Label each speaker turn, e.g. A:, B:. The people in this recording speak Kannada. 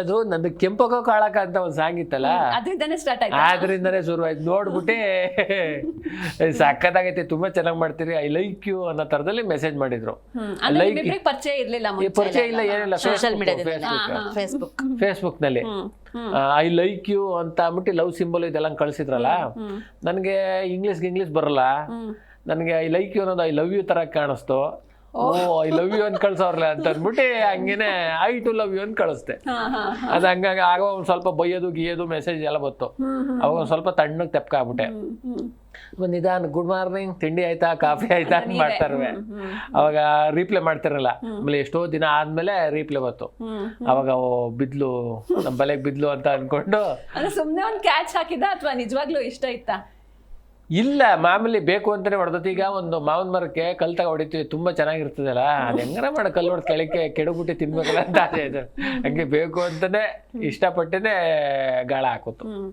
A: ಅದು ನಂದು ಕೆಂಪಗೋ ಕಾಳಕ ಅಂತ ಒಂದು ಸಾಂಗ್ ಇತ್ತಲ್ಲ?
B: ಅದರಿಂದನೇ ಸ್ಟಾರ್ಟ್ ಆಯ್ತು?
A: ಆದ್ರಿಂದನೇ ಶುರು ಆಯ್ತು ನೋಡ್ಬಿಟ್ಟೆ ಸಕ್ಕತ್ತಾಗೈತೆ ತುಂಬಾ ಚೆನ್ನಾಗಿ ಮಾಡ್ತೀರಿ ಐ ಲೈಕ್ ಯು ಅನ್ನೋ ತರದಲ್ಲಿ ಮೆಸೇಜ್ ಮಾಡಿದ್ರು.
B: ಪರಿಚಯ ಇರ್ಲಿಲ್ಲ
A: ಪರಿಚಯ ಇಲ್ಲ ಏನಿಲ್ಲ
C: ಸೋಷಿಯಲ್
A: ಫೇಸ್ಬುಕ್
C: ಮೀಡಿಯಾದಿಂದ ಫೇಸ್ಬುಕ್
B: ಫೇಸ್ಬುಕ್ನಲ್ಲಿ.
A: ಐ ಲೈಕ್ ಯು ಅಂತ ಅಂದ್ಬಿಟ್ಟು ಲವ್ ಸಿಂಬಲ್ ಇದೆಲ್ಲ ಕಳ್ಸಿದ್ರಲ್ಲ? ನನ್ಗೆ ಇಂಗ್ಲೀಷ್ ಇಂಗ್ಲೀಷ್ ಬರಲ್ಲ. ನನಗೆ ಐ ಲೈಕ್ ಯು ಅನ್ನೋದು ಐ ಲವ್ ಯು ತರ ಕಾಣಿಸ್ತು. ಓ ಐ ಲವ್ ಯು ಅಂತ ಕಳ್ಸವ್ರಲ್ಲ ಅಂತ ಅಂದ್ಬಿಟ್ಟು ಹಂಗೇನೆ ಐ ಟು ಲವ್ ಯು ಅಂತ ಕಳಿಸ್ದೆ ಅದು ಹಂಗಾಗಿ ಆಗ ಒಂದು ಸ್ವಲ್ಪ ಬೈಯೋದು ಗೀಯೋದು ಮೆಸೇಜ್ ಎಲ್ಲ ಬಂತು. ಅವಾಗ ಒಂದು ಸ್ವಲ್ಪ ತಣ್ಣಗೆ ತೆಪ್ಕಾಗ್ಬಿಟ್ಟೆ. ಒಂದು ನಿಧಾನ ಗುಡ್ ಮಾರ್ನಿಂಗ್ ತಿಂಡಿ ಆಯ್ತಾ ಕಾಫಿ ಆಯ್ತಾ? ಅಂತ ಮಾಡ್ತಾರವೆ. ಅವಾಗ ರೀಪ್ಲೇ ಮಾಡ್ತಿರಲ್ಲ. ಆಮೇಲೆ ಎಷ್ಟೋ ದಿನ ಆದ್ಮೇಲೆ ರೀಪ್ಲೇ ಬಂತು. ಅವಾಗ ಬಿದ್ಲು ನಮ್ಮ ಬಲೆಗೆ ಬಿದ್ಲು ಅಂತ ಅನ್ಕೊಂಡು.
B: ಸುಮ್ಮನೆ ಒಂದ್ ಕ್ಯಾಚ್ ಹಾಕಿದ ಅಥವಾ ನಿಜವಾಗ್ಲೂ ಇಷ್ಟ ಇತ್ತಾ?
A: ಇಲ್ಲ, ಮಾಮೂಲಿ ಬೇಕು ಅಂತಾನೆ ಹೊಡೆದತ್ತು ಈಗ ಒಂದು ಮಾವಿನ ಮರಕ್ಕೆ ಕಲ್ ತಗ ಹೊಡಿತೀವಿ, ತುಂಬಾ ಚೆನ್ನಾಗಿರ್ತದಲ್ಲ? ಅದು ಹೆಂಗಾರ ಮಾಡ, ಕಲ್ಲು ಹೊಡೆದು ಕೆಳಕ್ಕೆ ಕೆಡಬಿಟ್ಟು ತಿನ್ಬೇಕಲ್ಲ ಅಂತ ಆಸೆ ಇದೆ. ಹಂಗೆ ಬೇಕು ಅಂತಾನೆ ಇಷ್ಟಪಟ್ಟೇನೆ ಗಾಳ ಹಾಕುತ್ತು